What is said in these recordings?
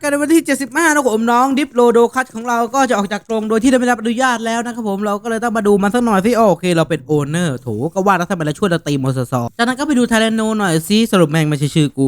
กันในวันที่ 75 นะครับผมน้องดิฟโลโดคัตของเราก็จะออกจากกรงโดยที่ได้ไม่รับอนุญาตแล้วนะครับผมเราก็เลยต้องมาดูมันสักหน่อยสิโอเค เราเป็นโอนเนอร์โถก็ว่าแล้วทำไมเราช่วยเราตีมอสซอจากนั้นก็ไปดูไทเลโนหน่อยซิสรุปแม่งไม่ใช่ชื่อกู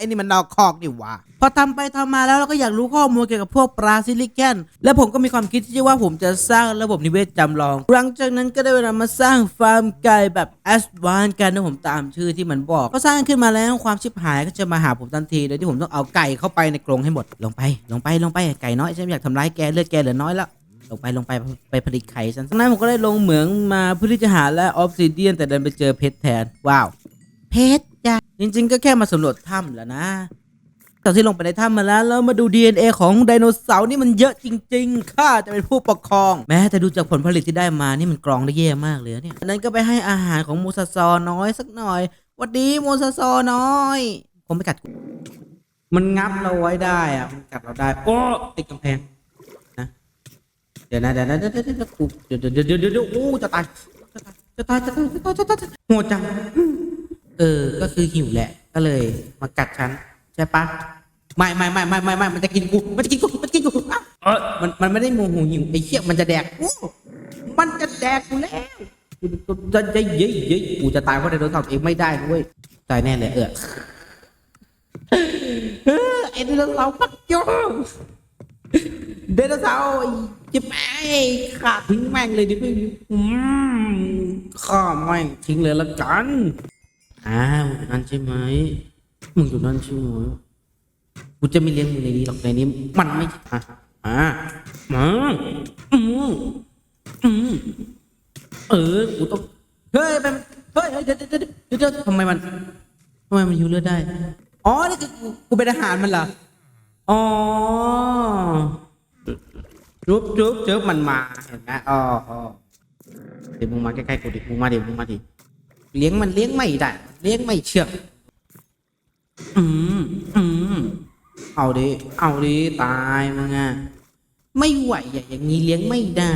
ไอ้นี่มันนอกคอกดิวะพอทำไปทำมาแล้วเราก็อยากรู้ข้อมูลเกี่ยวกับพวกปลาซิลิแคนและผมก็มีความคิดที่ว่าผมจะสร้างระบบนิเวศจำลอง หลังจากนั้นก็ได้เวลามาสร้างฟาร์มไก่แบบแอสวานกันนะผมตามชื่อที่มันบอกพอสร้างขึ้นมาแล้วความชิบหายก็จะมาหาผมทันทีโดยที่ผมต้องเอาไก่เข้าไปในกรงให้หมดลงไปลงไปลงไปไก่น้อยฉันไม่อยากทำร้ายแกเลือดแกเหลือน้อยแล้วลงไปลงไปไปผลิตไข่ฉันจากนั้นผมก็ได้ลงเหมืองมาเพื่อที่จะหาและออฟซิเดียนแต่เดินไปเจอเพชรแทน ว้าว เพชรจ้ะ จริง ๆ ก็แค่มาสำรวจถ้ำแหล้วนะตอนที่ลงไปในถ้ำมาแล้วแล้วมาดู DNA ของไดโนเสาร์นี่มันเยอะจริงๆข้าจะเป็นผู้ปกครอง แม้แต่ดูจากผลผลิตที่ได้มานี่มันกรองได้แย่มากเลยเนี่ยนั้นก็ไปให้อาหารของมูซาซอน้อยสักหน่อยวัดดีมูซาซอน้อยผมไม่กัด มันงับเราไว้ได้อะมันกัดเราได้โอ้ติดกำแพงเดี๋ยวนะเดี๋ยวนะเดี๋ยวเดี๋ยวเดี๋ยวเดี๋ยวเดี๋ยวเดี๋ยวเดี๋ยวเดี๋ยวโอ้จะตายจะตายจะตายจะตายจะตายจะตายโหดจัง เออ ก็คือหิวแหละ ก็เลย มากัดฉันใช่ปะไม่ไม่ไม่ไม่ไม่ไม่มันจะกินกูมันจะกินกูมันจะกินกูอะเออมันมันไม่ได้โมโหหิวไอ้เหี้ยมันจะแดกกูมันจะแดกกูแล้วกูจะจะเย้ยเย้ยกูจะตายเพราะไดโนเสาร์เองไม่ได้ด้วยตายแน่เลยเออเออไอ้ไดโนเสาร์ปักโยเดโนเสาร์จะไปขาทิ้งแม่งเลยดิพี่อืมข้าแม่งทิ้งเลยละกัน อ้าวนั่นใช่ไหมมึงอยู่นั่นใช่ไหมกูจะไม่เลี้ยงมึงในนี้หรอกในนี้ มันไม่อะอะมาอืมอืมเออกูต้องเฮ้ยไปเฮ้ยเฮ้ยเดี๋ยวเดี๋ยวเดี๋ยวเดี๋ยวทำไมมันทำไมมันหิวเลือดได้ อ๋อ นี่คือกูกูเป็นอาหารมันเหรอ อ๋อ จุ๊บจุ๊บจุ๊บมันมา เห็นไหมอ๋ออ๋อเดี๋ยวมึงมาใกล้ๆกูดิ มึงมาดิ มึงมาดิ เลี้ยงมันเลี้ยงไม่ได้ เลี้ยงไม่เชื่องอืมอืมเอาดิ เอาดิ ตายมึงอะไม่ไหวอย่าอย่างนี้เลี้ยงไม่ได้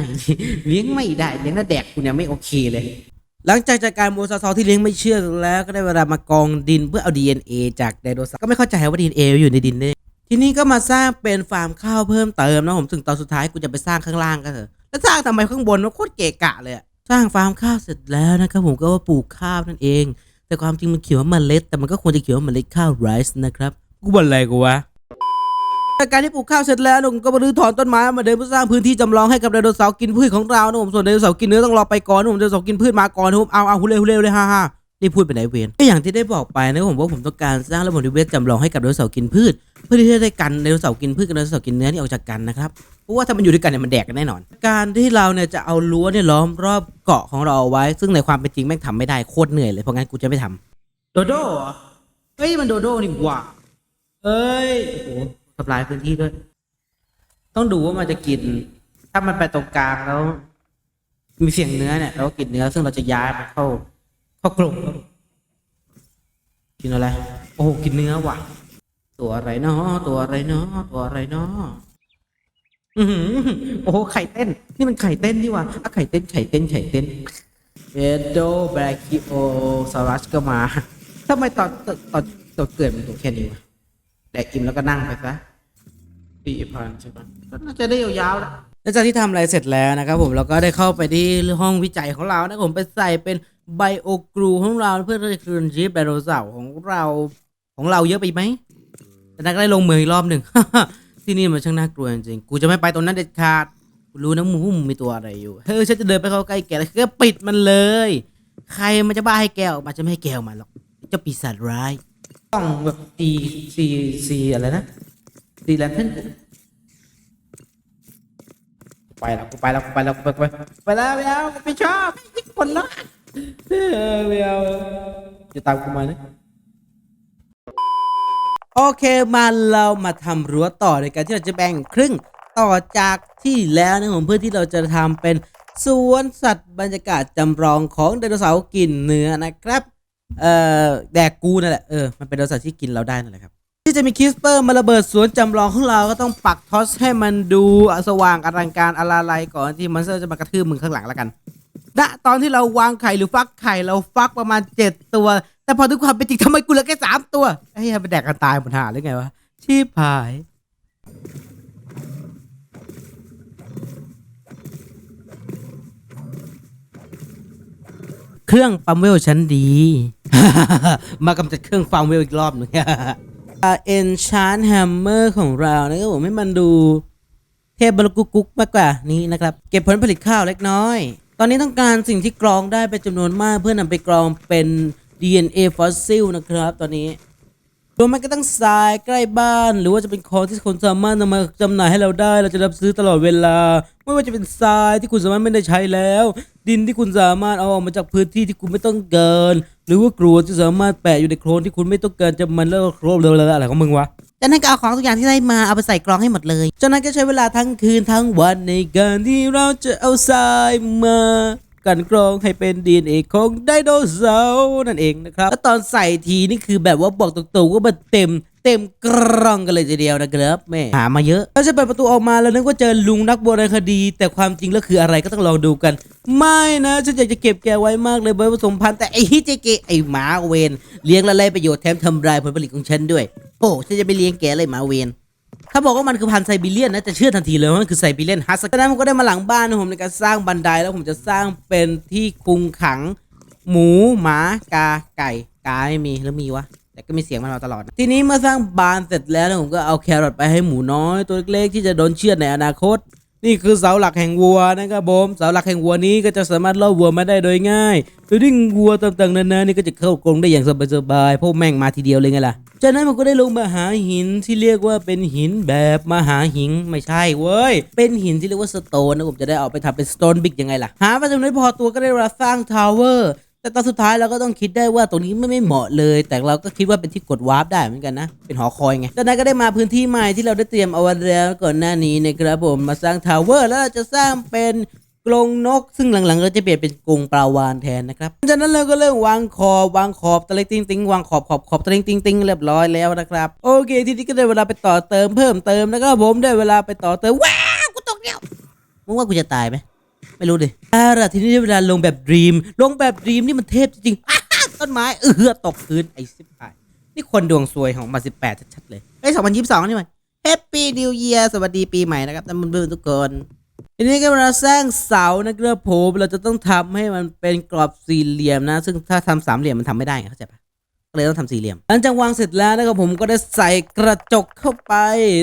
เลี้ยงไม่ได้เลี้ยงแล้วแดกกูเนี่ยไม่โอเคเลย หลังจากจัดการโมซาซอที่เลี้ยงไม่เชื่องแล้วก็ได้เวลามากองดินเพื่อเอา DNA จากไดโนเสาร์ก็ไม่เข้าใจว่า DNA อยู่ในดินได้ทีนี้ก็มาสร้างเป็นฟาร์มข้าวเพิ่มเติมนะผมถึงตอนสุดท้ายกูจะไปสร้างข้างล่างก็เถอะแล้วสร้างทำไมข้างบนมันโคตรเกะกะเลยสร้างฟาร์มข้าวเสร็จแล้วนะครับผมก็ว่าปลูกข้าวนั่นเอง แต่ความจริงมันเขียนว่าเมล็ด แต่มันก็ควรจะเขียนว่าเมล็ดข้าวไรซ์นะครับกูบ่นอะไรกูวะจากการที่ปลูกข้าวเสร็จแล้วผมก็มารื้อถอนต้นไม้มาเดินเพื่อสร้างพื้นที่จำลองให้กับไดโนเสาร์กินพืชของเรานะผมส่วนไดโนเสาร์กินเนื้อต้องรอไปก่อนนะผมไดโนเสาร์กินพืชมาก่อนนะผมเอาเอาฮุเล่ฮุเล่เลยฮ่าฮ่า นี่พูดไปไหนเวนก็อย่างที่ได้บอกไปนะผมว่าผมต้องการสร้างระบบนิเวศจำลองให้กับไดโนเสาร์กินพืช เพื่อที่จะได้กันไดโนเสาร์กินพืชกับไดโนเสาร์กินเนื้อนี่ออกจากกันนะครับเพราะว่าถ้ามันอยู่ด้วยกันเนี่ยมันแดกกันแน่นอน การที่เราเนี่ยจะเอารั้วเนี่ยล้อมรอบเกาะของเราเอาไว้ ซึ่งในความเป็นจริงแม่งทำไม่ได้โคตรเหนื่อยเลยเพราะงั้นกูจะไม่ทำโดโด้เหรอเฮ้ยมันโดโด้นี่หว่าเอ้ยโอ้โหทำลายพื้นที่ด้วย ต้องดูว่ามันจะกิน ถ้ามันไปตรงกลางแล้ว มีเสียงเนื้อเนี่ยเราก็กินเนื้อซึ่งเราจะย้ายมันเข้า ข้ากลุ่มกินอะไร โอ้กินเนื้อว่ะ ตัวอะไรเนาะตัวอะไรเนาะตัวอะไรเนาะอือโอ้ไข่เต้น นี่มันไข่เต้นนี่ว่ะอะไข่เต้นไข่เต้นไข่เต้นเอโดแบรคิโอซารัสก็มาทำไมตอนตอนตอนตอเกิดมันตัวแค่นี้วะแดกกินแล้วก็นั่งไปซะสี่พันใช่ปะก็น่าจะได้ยาวๆแล้วหลังจากที่ทำอะไรเสร็จแล้วนะครับผมเราก็ได้เข้าไปที่ห้องวิจัยของเรานะผมไปใส่เป็น ไบโอกรูของเราเพื่อที่จะคืนชีพไดโนเสาร์ของเราของเราเยอะไปไหมแต่นักได้ลงมืออีกรอบหนึ่ง ที่นี่มันช่างน่ากลัวจริงๆกูจะไม่ไปตรงนั้นเด็ดขาดกูรู้นะมึงว่ามึงมีตัวอะไรอยู่เฮ้ยฉันจะเดินไปเข้าใกล้แกแล้วก็ปิดมันเลย ใครมันจะบ้าให้แกออกมาจะไม่ให้แกออกมาหรอกเจ้าปีศาจร้าย ต้องแบบตีซีซีอะไรนะซีแลนเทนไปแล้วกูไปแล้วกูไปแล้วกูไปไปไปแล้วไม่เอากูไม่ชอบไม่คนละเออ ไม่เอาจะตามกูมานะโอเคมาเรามาทำรั้วต่อในการที่เราจะแบ่งครึ่งต่อจากที่แล้วนะผมเพื่อที่เราจะทำเป็นสวนสัตว์บรรยากาศจำลองของไดโนเสาร์กินเนื้อนะครับ เอ่อแดกกูนั่นแหละเออมันเป็นไดโนเสาร์ที่กินเราได้นั่นแหละครับ ที่จะมีคิสเปอร์มาระเบิดสวนจำลองของเราก็ต้องปักทอสให้มันดูสว่างอลังการอลาไลก่อนที่มอนสเตอร์จะมากระทืบมึงข้างหลังแล้วกัน ณตอนที่เราวางไข่หรือฟักไข่เราฟักประมาณเจ็ดตัว แต่พอถึงความเป็นจริงทำไมกูเหลือแค่สามตัวไอ้เหี้ยไปแดกกันตายหมดหาหรือไงวะชีพหาย เครื่องปั๊มเวลชั้นดี มากำจัดเครื่องปั๊มเวลอีกรอบหนึงเอนชานแฮมเมอร์ของเรานะครับผมให้มันดูเทพบรกุกกุ๊กมากกว่านี้นะครับ เก็บผลผลิตข้าวเล็กน้อย ตอนนี้ต้องการสิ่งที่กรองได้เป็นจำนวนมากเพื่อนำไปกรองเป็น DNA ฟอสซิลนะครับ ตอนนี้ รวมมันก็ต้องทรายใกล้บ้าน หรือว่าจะเป็นของที่คนสามารถนำมาจำหน่ายให้เราได้ เราจะรับซื้อตลอดเวลา ไม่ว่าจะเป็นทรายที่คุณสามารถไม่ได้ใช้แล้ว ดินที่คุณสามารถเอาออกมาจากพื้นที่ที่คุณไม่ต้องเกิน หรือว่ากรวดที่สามารถแปะอยู่ในโคลนที่คุณไม่ต้องเกินจะมันแล้วก็โครบเลยอะไรของมึงวะจากนั้นก็เอาของทุกอย่างที่ได้มาเอาไปใส่กรองให้หมดเลยจากนั้นก็ใช้เวลาทั้งคืนทั้งวันในการที่เราจะเอาทรายมา กันกรองให้เป็น DNA ของไดโนเสาร์นั่นเองนะครับแล้วตอนใส่ทีนี่คือแบบว่าบอกตรงๆว่ามันเต็มเต็มกรองกันเลยทีเดียวนะครับแม่หามาเยอะแล้วจะเปิดประตูออกมาแล้วนึกว่าเจอลุงนักโบราณคดี แต่ความจริงแล้วคืออะไรก็ต้องลองดูกัน ไม่นะฉันอยากจะเก็บแกไว้มากเลยไว้ผสมพันธุ์แต่ไอ้ฮิเจเกะไอ้หมาเวนเลี้ยงละไล่ประโยชน์แถมทำลายผลผลิตของฉันด้วย โอ้ฉันจะไปเลี้ยงแกเลยหมาเวน ถ้าบอกว่ามันคือพันไซบีเลียนนะจะเชื่อทันทีเลยว่ามันคือไซบีเลียนฮัสจากนั้นผมก็ได้มาหลังบ้านนะผมในการสร้างบันไดแล้วผมจะสร้างเป็นที่คุมขัง หมูหมากาไก่กาไม่มีแล้วมีวะแต่ก็มีเสียงมันมาตลอด ทีนี้เมื่อสร้างบานเสร็จแล้วผมก็เอาแครอทไปให้หมูน้อยตัวเล็กๆที่จะโดนเชือดในอนาคต นี่คือเสาหลักแห่งวัวนะครับผมเสาหลักแห่งวัวนี้ก็จะสามารถล่อวัวมาได้โดยง่ายโดยที่วัวต่างๆนานานี่ก็จะเข้ากรงได้อย่างสบายๆเพราะแม่งมาทีเดียวเลยไงล่ะจากนั้นผมก็ได้ลงมาหาหินที่เรียกว่าเป็นหินแบบมหาหินไม่ใช่เว้ยเป็นหินที่เรียกว่าสโตนนะผมจะได้เอาไปทำเป็นสโตนบิ๊กยังไงล่ะหามาจำนวนไม่พอตัวก็ได้เวลาสร้างทาวเวอร์ แต่ตอนสุดท้ายเราก็ต้องคิดได้ว่าตรงนี้ไม่ไม่เหมาะเลย แต่เราก็คิดว่าเป็นที่กดวาร์ปได้เหมือนกันนะ เป็นหอคอยไงจากนั้นก็ได้มาพื้นที่ใหม่ที่เราได้เตรียมเอาไว้แล้วก่อนหน้านี้นะครับผมมาสร้างทาวเวอร์แล้วเราจะสร้างเป็นกรงนก ซึ่งหลังๆเราจะเปลี่ยนเป็นกรงปลาวานแทนนะครับจากนั้นเราก็เริ่มวางขอบวางขอบตะล็งติงติงวางขอบขอบขอบตะล็งติงติงเรียบร้อยแล้วนะครับโอเค ทีนี้ก็ได้เวลาไปต่อเติมเพิ่มเติมนะครับผมได้เวลาไปต่อเติมว้าวกูตกเดียวมึงว่ากูจะตายไหม ไม่รู้ดิอ่าล่ะทีนี้ได้เวลาลงแบบดรีม ลงแบบดรีมนี่มันเทพจริงๆต้นไม้เออตกพื้นไอ้สิบแปดนี่คนดวงซวยของมาสิบแปดชัดๆเลยเอ้สองพันยี่สิบสองนี่มันแฮปปี้นิวเยียร์สวัสดีปีใหม่นะครับท่านเพื่อนๆทุกคนทีนี้ก็เวลาสร้างเสานะครับผมเราจะต้องทำให้มันเป็นกรอบสี่เหลี่ยมนะ ซึ่งถ้าทำสามเหลี่ยมมันทำไม่ได้เข้าใจปะก็เลยต้องทำสี่เหลี่ยม หลังจากวางเสร็จแล้วนะครับผมก็ได้ใส่กระจกเข้าไป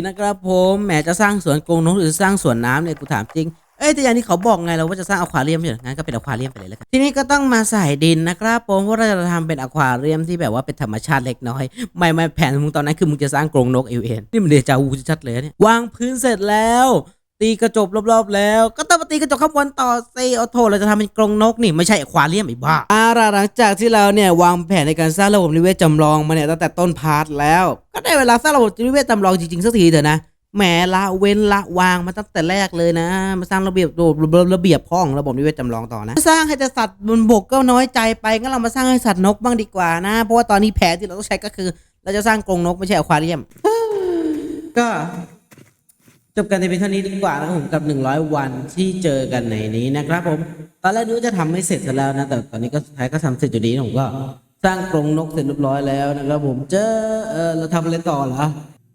นะครับผมแหมจะสร้างสวนกรงนกหรือสร้างสวนน้ำเนี่ยกูถามจริง เอ้ยแต่อย่างที่เขาบอกไงเราว่าจะสร้างอควาเรียมอยู่งั้นก็เป็นอควาเรียมไปเลยแล้วกันทีนี้ก็ต้องมาใส่ดินนะครับผมเพราะเราจะทำเป็นอควาเรียมที่แบบว่าเป็นธรรมชาติเล็กน้อย ไม่ไม่แผนมึงตอนนั้นคือมึงจะสร้างกรงนกเอเอ็นนี่มันเดจาวูชัดเลยเนี่ยวางพื้นเสร็จแล้ว ตีกระจกรอบๆแล้ว ก็ต้องมาตีกระจกข้างบนต่อซีเอโทเราจะทำเป็นกรงนกนี่ไม่ใช่อควาเรียมไอ้บ้าอาล่ะหลังจากที่เราเนี่ยวางแผนในการสร้างระบบนิเวศจำลองมาเนี่ยตั้งแต่ต้นพาร์ทแล้ว ก็ได้เวลาสร้างระบบนิเวศจำลองจริงๆสักทีเถอะนะ แหมละเว้นละวางมาตั้งแต่แรกเลยนะ มาสร้างระเบียบโดดระเบียบห้องระบบนิเวศจำลองต่อนะ สร้างให้แต่สัตว์บนบกก็น้อยใจไปงั้นเรามาสร้างให้สัตว์นกบ้างดีกว่านะ เพราะว่าตอนนี้แผนที่เราต้องใช้ก็คือ เราจะสร้างกรงนกไม่ใช่อควาเรียม ก็จบกันในเพียงเท่านี้ดีกว่านะครับผมกับ100วันที่เจอกันในนี้นะครับผมตอนแรกนึกจะทำไม่เสร็จซะแล้วนะ แต่ตอนนี้ก็สุดท้ายก็ทำเสร็จอยู่ดีผมก็ สร้างกรงนกเสร็จเรียบร้อยแล้วนะครับผมเจอเออเราทำอะไรต่อเหรอ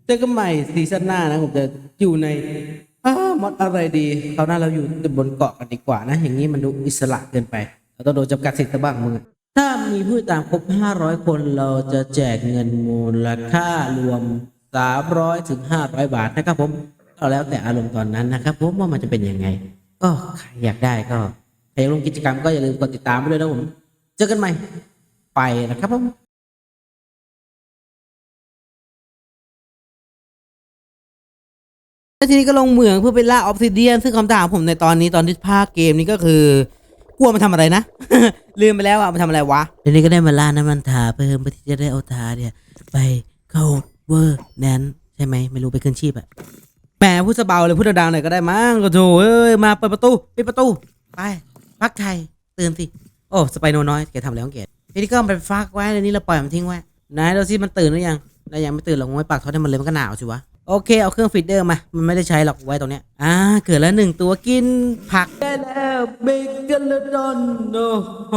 เจอกันใหม่ซีซั่นหน้านะผมจะอยู่ในมอดอะไรดีคราวหน้าเราอยู่บนเกาะกันดีกว่านะ อย่างนี้มันดูอิสระเกินไป เราต้องโดนจำกัดสิทธิ์บ้างมึงถ้ามีผู้ตามครบ 500 คนเราจะแจกเงินมูลค่ารวม 300ถึง500 บาทนะครับผมก็แล้วแต่อารมณ์ตอนนั้นนะครับผมว่ามันจะเป็นยังไง ก็ใครอยากได้ก็ใครอยากลงกิจกรรมก็อย่าลืมกดติดตามไปด้วยนะผม เจอกันใหม่ไปนะครับผม ทีนี้ก็ลงเหมืองเพื่อไปล่าออฟซิเดียนซึ่งคำถามผมในตอนนี้ตอนที่ภาคเกมนี้ก็คือกลัวมันทำอะไรนะ ลืมไปแล้วอะมันทำอะไรวะทีนี้ก็ได้มาล่าน้ำมันทาเพิ่มเพื่อที่จะได้เอาทาเนี่ย ไปเข้าเวอร์แนนใช่ไหมไม่รู้ไปขึ้นชีพอะแหมพูดสเบาเลยพูดดังๆหน่อยก็ได้มั้งก็โถเอ้ยมาเปิดประตูปิดประตูไปพักไทยตื่นสิโอ้สไปโนน้อยแกทำแล้วของแกทีนี้ก็เอาไปฟักไว้แล้วนี้เราปล่อยมันทิ้งไว้ไหนเราสิมันตื่นหรือยังถ้ายังไม่ตื่นเราคงไม่ปักทอดให้มันเลยมันก็หนาวสิวะ โอเค เอาเครื่องฟีดเดอร์มา มันไม่ได้ใช้หรอกไว้ตรงเนี้ย อ่า เกิดแล้วหนึ่งตัวกินผักได้แล้วเบเกลดอนโอ้โห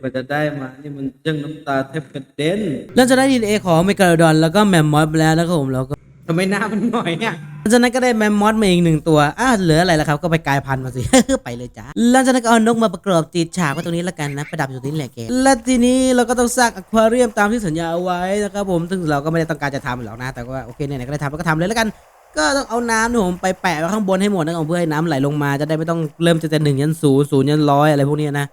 กว่าจะได้มา นี่มันจังน้ำตาแทบกระเด็น แล้วจะได้ดีเอของเมกาโดอน แล้วก็แมมมอสแล้วนะครับผมแล้วก็ ทำไมหน้ามันหน่อยเนี่ยหลังจากนั้นก็ได้แมมมอสมาอีกหนึ่งตัวอะเหลืออะไรล่ะครับ ก็ไปกลายพันธุ์มาสิ ไปเลยจ้าหลังจากนั้นก็เอานกมาประกอบติดฉากไว้ตรงนี้แล้วกันนะ ประดับอยู่ตรงนี้แหละแก และทีนี้เราก็ต้องสร้างอควาเรียมตามที่สัญญาเอาไว้นะครับผม ซึ่งเราก็ไม่ได้ต้องการจะทำหรอกนะ แต่ว่าโอเคไหนๆก็ได้ทำแล้วก็ทำเลยแล้วกัน ก็ต้องเอาน้ำนี่ผมไปแปะไว้ข้างบนให้หมดนะครับเพื่อให้น้ำไหลลงมา จะได้ไม่ต้องเริ่มจากแต่หนึ่งยันศูนย์ศูนย์ยันร้อยอะไรพวกนี้นะ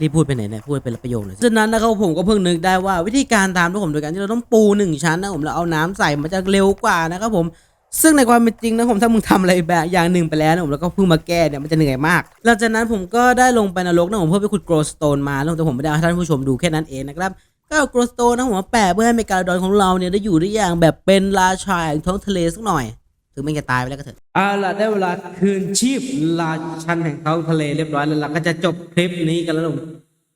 รีบพูดไปไหนเนี่ยพูดเป็นประโยคเลยฉะนั้นนะครับผมก็เพิ่งนึกได้ว่าวิธีการทำของผมโดยการที่เราต้องปูหนึ่งชั้นนะผมแล้วเอาน้ำใส่มันจะเร็วกว่านะครับผมซึ่งในความเป็นจริงนะผมถ้ามึงทำอะไรแบบอย่างหนึ่งไปแล้วนะผมแล้วก็เพิ่งมาแก้เนี่ยมันจะเหนื่อยมาก หลังจากนั้นผมก็ได้ลงไปนรกนะผมเพื่อไปขุดโกลสโตนมาแล้วแต่ผมไม่ได้ให้ท่านผู้ชมดูแค่นั้นเองนะครับก็เอาโกลสโตนนะผมมาแปะเพื่อให้เมกาดอนของเราเนี่ยได้อยู่ได้อย่างแบบเป็นราชาแห่งท้องทะเลสักหน่อย ถึงไม่จะตายไปแล้วก็เถอะเอาล่ะได้เวลาคืนชีพราชันแห่งท้องทะเลเรียบร้อยแล้วเราก็จะจบคลิปนี้กันแล้วนะผม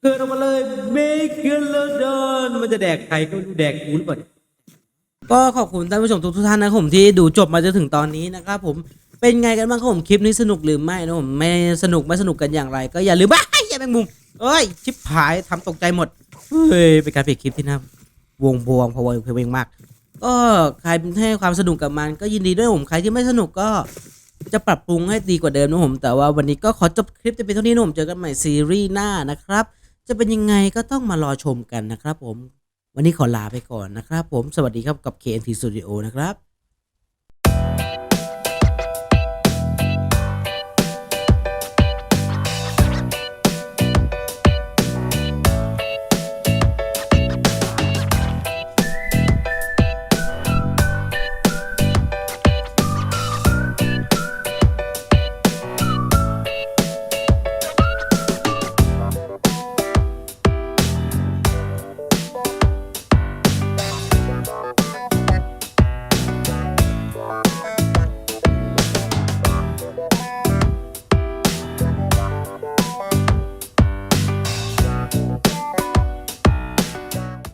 เกิดออกมาเลยเมกาโลดนมันจะแดกใครก็ไม่รู้แดกกูหรือเปล่าก็ขอบคุณท่านผู้ชมทุกท่านนะครับผมที่ดูจบมาจนถึงตอนนี้นะครับผมเป็นไงกันบ้างครับผมคลิปนี้สนุกหรือไม่นะผมไม่สนุกไม่สนุกกันอย่างไร ก็อย่าลืมว่าอย่าแมงมุมเอ้ยชิบหายทำตกใจหมดเฮ้ยเป็นการปิดคลิปที่น่าวงบวงพอวงเพลงมาก ก็ใครให้ความสนุกกับมันก็ยินดีด้วยผมใครที่ไม่สนุกก็จะปรับปรุงให้ดีกว่าเดิมนะผม แต่ว่าวันนี้ก็ขอจบคลิปจะเป็นเท่านี้นะผมเจอกันใหม่ซีรีส์หน้านะครับ จะเป็นยังไงก็ต้องมารอชมกันนะครับผม วันนี้ขอลาไปก่อนนะครับผมสวัสดีครับกับ KNT Studio นะครับ